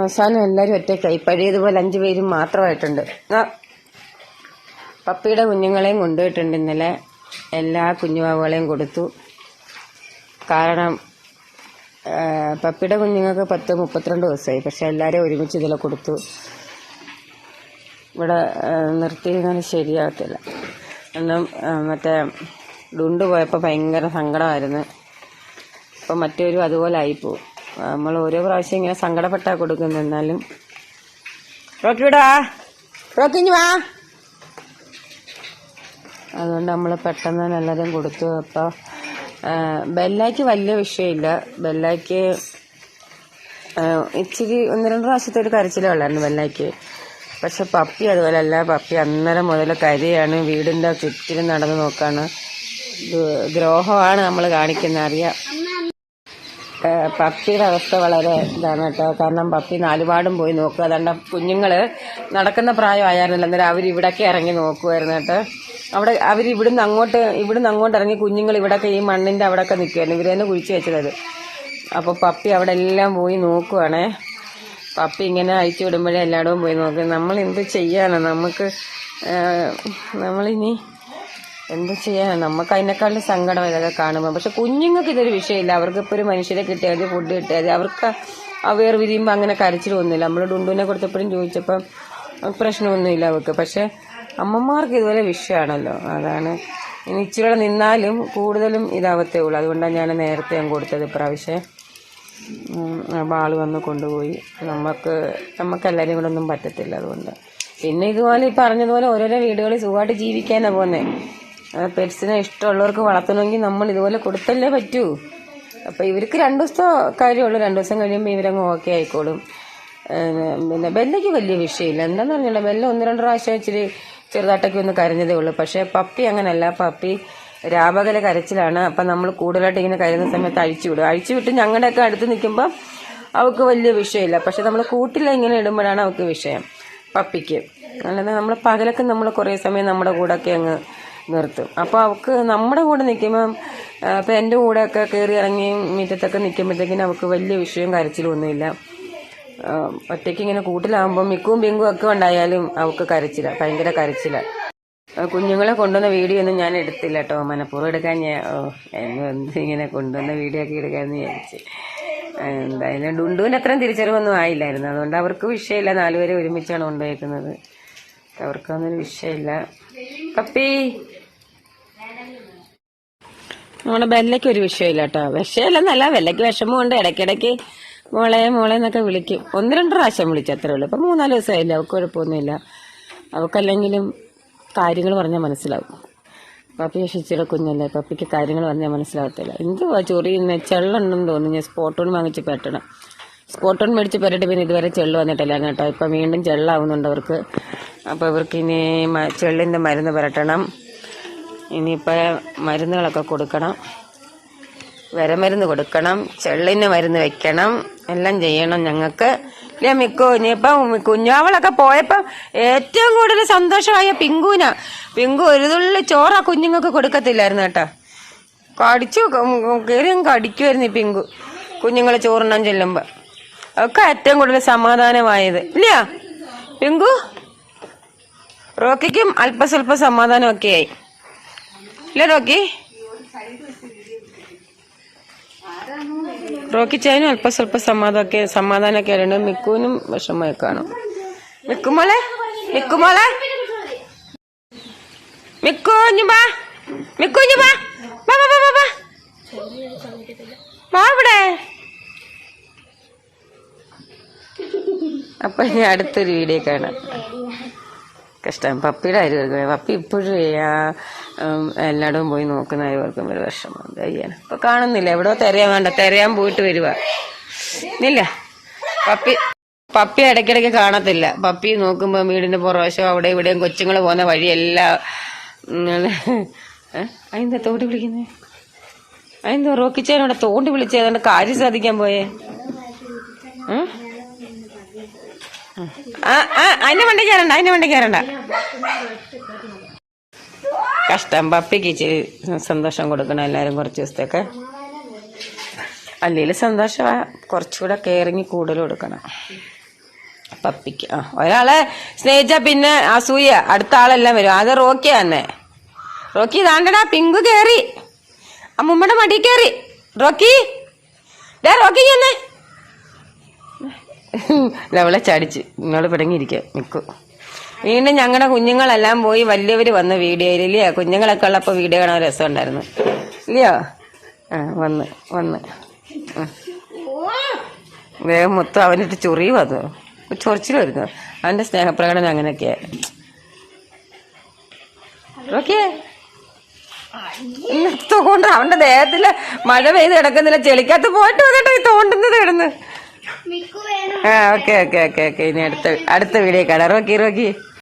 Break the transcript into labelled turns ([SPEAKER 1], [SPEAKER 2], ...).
[SPEAKER 1] അവസാനം എല്ലാവരും ഒറ്റയ്ക്കായി. പഴയതുപോലെ അഞ്ചു പേരും മാത്രമായിട്ടുണ്ട്. പപ്പിയുടെ കുഞ്ഞുങ്ങളെയും കൊണ്ടുപോയിട്ടുണ്ട് ഇന്നലെ. എല്ലാ കുഞ്ഞുവാവുകളെയും കൊടുത്തു. കാരണം പപ്പിയുടെ കുഞ്ഞുങ്ങൾക്ക് പത്ത് മുപ്പത്തിരണ്ട് ദിവസമായി പക്ഷെ എല്ലാവരെയും ഒരുമിച്ച് ഇതിൽ കൊടുത്തു. ഇവിടെ നിർത്തിയിരുന്നാലും ശരിയാകത്തില്ല എന്നും മറ്റേ ഡുണ്ട് പോയപ്പോൾ ഭയങ്കര സങ്കടമായിരുന്നു. അപ്പോൾ മറ്റൊരു അതുപോലെ ആയിപ്പോവും. നമ്മൾ ഓരോ പ്രാവശ്യം ഇങ്ങനെ സങ്കടപ്പെട്ടാ കൊടുക്കുന്നത് എന്നാലും. റോക്കി വിടാ റോക്കിഞ്ഞ് വാ. അതുകൊണ്ട് നമ്മൾ പെട്ടെന്ന് തന്നെ എല്ലാവരും കൊടുത്തു. അപ്പോൾ ബെല്ലയ്ക്ക് വലിയ വിഷയമില്ല. ബെല്ലയ്ക്ക് ഇച്ചിരി ഒന്ന് രണ്ട് പ്രാവശ്യത്തെ ഒരു കരച്ചിലേ ഉള്ളായിരുന്നു ബെല്ലയ്ക്ക്. പക്ഷെ പപ്പി അതുപോലെ അല്ല. പപ്പി അന്നേരം മുതൽ കരിയാണ്. വീടിന്റെ ചുറ്റിലും നടന്ന് നോക്കാണ്. ദ്രോ- ദ്രോഹമാണ് നമ്മൾ കാണിക്കുന്ന അറിയാം. പപ്പിയുടെ അവസ്ഥ വളരെ ഇതാണ് കേട്ടോ. കാരണം പപ്പി നാലുപാടും പോയി നോക്കുക. അതുകൊണ്ട് കുഞ്ഞുങ്ങൾ നടക്കുന്ന പ്രായമായിരുന്നില്ല അന്നേരം അവർ ഇവിടൊക്കെ ഇറങ്ങി നോക്കുമായിരുന്നു കേട്ടോ. അവിടെ അവർ ഇവിടുന്ന് അങ്ങോട്ട് ഇവിടുന്ന് അങ്ങോട്ട് ഇറങ്ങി കുഞ്ഞുങ്ങൾ ഇവിടൊക്കെ ഈ മണ്ണിന്റെ അവിടെയൊക്കെ നിൽക്കുമായിരുന്നു ഇവർ തന്നെ കുഴിച്ച് വെച്ചത്. അപ്പോൾ പപ്പി അവിടെ എല്ലാം പോയി നോക്കുവാണേ. പപ്പി ഇങ്ങനെ അയച്ചു വിടുമ്പോഴേ എല്ലായിടവും പോയി നോക്കും. നമ്മൾ എന്ത് ചെയ്യാനാണ് നമുക്ക് നമ്മളിനി എന്ത് ചെയ്യാൻ നമുക്ക് അതിനേക്കാളും സങ്കടം ഇതൊക്കെ കാണുമ്പോൾ പക്ഷെ കുഞ്ഞുങ്ങൾക്ക് ഇതൊരു വിഷയമില്ല. അവർക്ക് ഇപ്പോൾ ഒരു മനുഷ്യരെ കിട്ടിയാൽ ഫുഡ് കിട്ടിയാൽ അവർക്ക് അവർ വിരിയുമ്പോൾ അങ്ങനെ കരച്ചിലൊന്നുമില്ല നമ്മൾ ഡുണ്ടുവിനെ കൊടുത്തപ്പോഴും ചോദിച്ചപ്പം പ്രശ്നമൊന്നുമില്ല അവർക്ക്. പക്ഷെ അമ്മമാർക്ക് ഇതുപോലെ വിഷയമാണല്ലോ അതാണ്. ഇനി ഇച്ചിരി നിന്നാലും കൂടുതലും ഇതാവത്തേ ഉള്ളൂ. അതുകൊണ്ടാണ് ഞാൻ നേരത്തെ ഞാൻ കൊടുത്തത് ഇപ്രാവശ്യം. ഉം, അപ്പോൾ ആൾ വന്ന് കൊണ്ടുപോയി. നമുക്ക് നമുക്കെല്ലാവരും കൂടെ ഒന്നും പറ്റത്തില്ല അതുകൊണ്ട്. പിന്നെ ഇതുപോലെ ഈ പറഞ്ഞതുപോലെ ഓരോരോ വീടുകളിൽ സുഖമായിട്ട് ജീവിക്കാനാണ് പോകുന്നത് പെറ്റ്സിനെ ഇഷ്ടമുള്ളവർക്ക് വളർത്തണമെങ്കിൽ നമ്മൾ ഇതുപോലെ കൊടുത്തല്ലേ പറ്റൂ. അപ്പോൾ ഇവർക്ക് രണ്ട് ദിവസത്തെ കാര്യമുള്ളൂ. രണ്ട് ദിവസം കഴിയുമ്പോൾ ഇവരങ്ങ് ഓക്കെ ആയിക്കോളും. പിന്നെ ബെല്ലയ്ക്ക് വലിയ വിഷയമില്ല. എന്താന്ന് പറഞ്ഞില്ല ബെല്ല ഒന്ന് രണ്ട് പ്രാവശ്യം ഇച്ചിരി ചെറുതായിട്ടൊക്കെ ഒന്ന് കരഞ്ഞതേ ഉള്ളൂ. പക്ഷേ പപ്പി അങ്ങനല്ല. പപ്പി രാപകല കരച്ചിലാണ്. അപ്പം നമ്മൾ കൂടുതലായിട്ട് ഇങ്ങനെ കരുതുന്ന സമയത്ത് അഴിച്ചു വിടും. അഴിച്ചു വിട്ട് ഞങ്ങളുടെയൊക്കെ അടുത്ത് നിൽക്കുമ്പോൾ അവൾക്ക് വലിയ വിഷയമില്ല. പക്ഷെ നമ്മൾ കൂട്ടിൽ ഇങ്ങനെ ഇടുമ്പോഴാണ് അവൾക്ക് വിഷയം പപ്പിക്ക്. അല്ലാതെ നമ്മൾ പകലൊക്കെ നമ്മൾ കുറേ സമയം നമ്മുടെ കൂടെയൊക്കെ അങ്ങ് നിർത്തും. അപ്പോൾ അവൾക്ക് നമ്മുടെ കൂടെ നിൽക്കുമ്പം ഇപ്പം എന്റെ കൂടെയൊക്കെ കയറി ഇറങ്ങി മുറ്റത്തൊക്കെ നിൽക്കുമ്പോഴത്തേക്കിനും അവൾക്ക് വലിയ വിഷയം കരച്ചിലും ഒന്നുമില്ല ഒറ്റയ്ക്ക് ഇങ്ങനെ കൂട്ടിലാകുമ്പോൾ മിക്കും പിങ്കും ഒക്കെ ഉണ്ടായാലും അവൾക്ക് കരച്ചില്ല ഭയങ്കര കരച്ചില്ല കുഞ്ഞുങ്ങളെ കൊണ്ടുവന്ന വീഡിയോ ഒന്നും ഞാൻ എടുത്തില്ല കേട്ടോ. മനഃപൂർവം എടുക്കാൻ ഞാൻ ഇങ്ങനെ കൊണ്ടുവന്ന വീഡിയോ ഒക്കെ എടുക്കാമെന്ന് വിചാരിച്ച്. എന്തായാലും ഡുണ്ടുവിന് അത്രയും തിരിച്ചറിവൊന്നും ആയില്ലായിരുന്നു. അതുകൊണ്ട് അവർക്ക് വിഷയമില്ല. നാലുപേരെ ഒരുമിച്ചാണ് കൊണ്ടുപോയിരിക്കുന്നത് അവർക്കൊന്നും വിഷയമില്ല. പപ്പി നമ്മുടെ ബെല്ലയ്ക്ക് ഒരു വിഷയമില്ല കേട്ടോ വിഷയമില്ലെന്നല്ല ബെല്ലയ്ക്ക് വിഷമമുണ്ട്. ഇടയ്ക്കിടയ്ക്ക് മോളെ മോളെ എന്നൊക്കെ വിളിക്കും. ഒന്ന് രണ്ട് പ്രാവശ്യം വിളിച്ചു അത്രേ ഉള്ളൂ. ഇപ്പം മൂന്നാൽ ദിവസമായില്ല അവൾക്ക് കുഴപ്പമൊന്നുമില്ല. അവൾക്കല്ലെങ്കിലും കാര്യങ്ങൾ പറഞ്ഞാൽ മനസ്സിലാവും. പപ്പി രക്ഷിച്ചിട കുഞ്ഞല്ലേ പപ്പിക്ക് കാര്യങ്ങൾ പറഞ്ഞാൽ മനസ്സിലാവത്തില്ല. എന്തുവാ ചൊറിയുന്ന ചെള്ളുണ്ടെന്ന് തോന്നുന്നു. ഞാൻ സ്പോട്ടോൺ വാങ്ങിച്ച് പെട്ടണം. സ്പോട്ടോൺ മേടിച്ച് പെരട്ട് പിന്നെ ഇതുവരെ ചെള്ള് വന്നിട്ടില്ല കേട്ടോ. ഇപ്പം വീണ്ടും ചെള്ളാവുന്നുണ്ട് അവർക്ക്. അപ്പോൾ ഇവർക്ക് ഇനി ചെള്ളിന്റെ മരുന്ന് പുരട്ടണം. ഇനിയിപ്പോൾ മരുന്നുകളൊക്കെ കൊടുക്കണം. വിരമരുന്ന് കൊടുക്കണം. ചെള്ളിന് മരുന്ന് വെക്കണം. എല്ലാം ചെയ്യണം ഞങ്ങൾക്ക്. ഇല്ല മിക്കോ ഇനിയിപ്പം കുഞ്ഞാവളൊക്കെ പോയപ്പം ഏറ്റവും കൂടുതൽ സന്തോഷമായ പിങ്കുവിന. പിങ്കു ഒരു തുള്ളി ചോറ കുഞ്ഞുങ്ങൾക്ക് കൊടുക്കത്തില്ലായിരുന്നു കേട്ടോ. കടിച്ചു കയറി അങ്ങ് കടിക്കുമായിരുന്നു ഈ പിങ്കു. കുഞ്ഞുങ്ങൾ ചോറുണ്ണാൻ ചെല്ലുമ്പോൾ ഒക്കെ ഏറ്റവും കൂടുതൽ സമാധാനമായത്. ഇല്ല? പിങ്കു? റോക്കിക്കും അല്പസ്വല്പ സമാധാനമൊക്കെ ആയി. ഇല്ല റോക്കി. റോക്കി ചായനും അല്പ സ്വല്പ സമാധാനമൊക്കെ സമാധാനമൊക്കെ ആയിരുന്നു മിക്കുവിനും വിഷമമായി കാണും മിക്കുമോളെ മിക്കുമോളെ മിക്കുഞ്ഞു ബാ മിക്കുഞ്ഞു ബാ ബാ ബാ ബാ ബാ ബാ വാ ഇവിടെ. അപ്പൊ ഇനി അടുത്തൊരു വീഡിയോ കാണാം. കഷ്ടം. പപ്പിയുടെ കാര്യം ഓർക്കുമ്പോ പപ്പി ഇപ്പോഴും എല്ലായിടവും പോയി നോക്കുന്ന കാര്യം ഓർക്കുമ്പോൾ ഒരു വിഷമം. എന്താ ചെയ്യാൻ ഇപ്പൊ കാണുന്നില്ല. എവിടെയോ തെരയാൻ വേണ്ട. തെരയാൻ പോയിട്ട് വരുക ഇല്ല. പപ്പി പപ്പി ഇടയ്ക്കിടയ്ക്ക് കാണത്തില്ല. പപ്പി നോക്കുമ്പോൾ വീടിന്റെ പുറവശം അവിടെ ഇവിടെയും കൊച്ചുങ്ങൾ പോകുന്ന വഴിയെല്ലാം അതിന്താ തോണ്ടി വിളിക്കുന്നേ? അതിന്താ റോക്കിച്ചേനോടെ തോണ്ടി വിളിച്ചേ? അതുകൊണ്ട് കാര്യം സാധിക്കാൻ പോയേ ഉം? ആ ആ അതിന്റെ വണ്ടി കയറണ്ട അതിന്റെ വണ്ടി കയറണ്ട കഷ്ടം പപ്പിക്ക് ഇച്ചിരി സന്തോഷം കൊടുക്കണം എല്ലാവരും കുറച്ച് ദിവസത്തേക്ക്. അല്ലെങ്കിൽ സന്തോഷം കുറച്ചുകൂടെ കയറിങ്ങി കൂടുതൽ കൊടുക്കണം. പപ്പിക്ക് ആ ഒരാളെ സ്നേഹിച്ച പിന്നെ അസൂയ അടുത്ത ആളെല്ലാം വരും. അത് റോക്കി തന്നെ. റോക്കി താണ്ടടാ പിങ്കു കേറി. അമ്മുമ്മയുടെ മടി കയറി റോക്കി ഡേ റോക്കി തന്നെ ലവളെ ചടിച്ച്. നിങ്ങൾ പിടങ്ങിയിരിക്കുക നിൽക്കൂ വീണ്ടും ഞങ്ങളുടെ കുഞ്ഞുങ്ങളെല്ലാം പോയി വലിയവർ വന്ന് വീഡിയോയിൽ ഇല്ലയോ കുഞ്ഞുങ്ങളൊക്കെ ഉള്ളപ്പോൾ വീഡിയോ കാണാൻ രസം ഉണ്ടായിരുന്നു ഇല്ലയോ ആ വന്ന് വന്ന്. വേഗം മൊത്തം അവനിട്ട് ചൊറിയും അത്. ചൊറിച്ചിൽ വരുന്നു അവന്റെ സ്നേഹപ്രകടനം അങ്ങനെയൊക്കെയാ ഓക്കേ. തോണ്ട അവന്റെ ദേഹത്തിൽ മഴ പെയ്ത് കിടക്കുന്നില്ല. ചെളിക്കകത്ത് പോയിട്ട് വന്നിട്ട് തോണ്ടുന്നത് കിടന്ന്. ആ ഓക്കെ ഓക്കെ ഓക്കെ ഓക്കെ. ഇനി അടുത്ത അടുത്ത വീഡിയോ കാണാം. Rocky Rocky.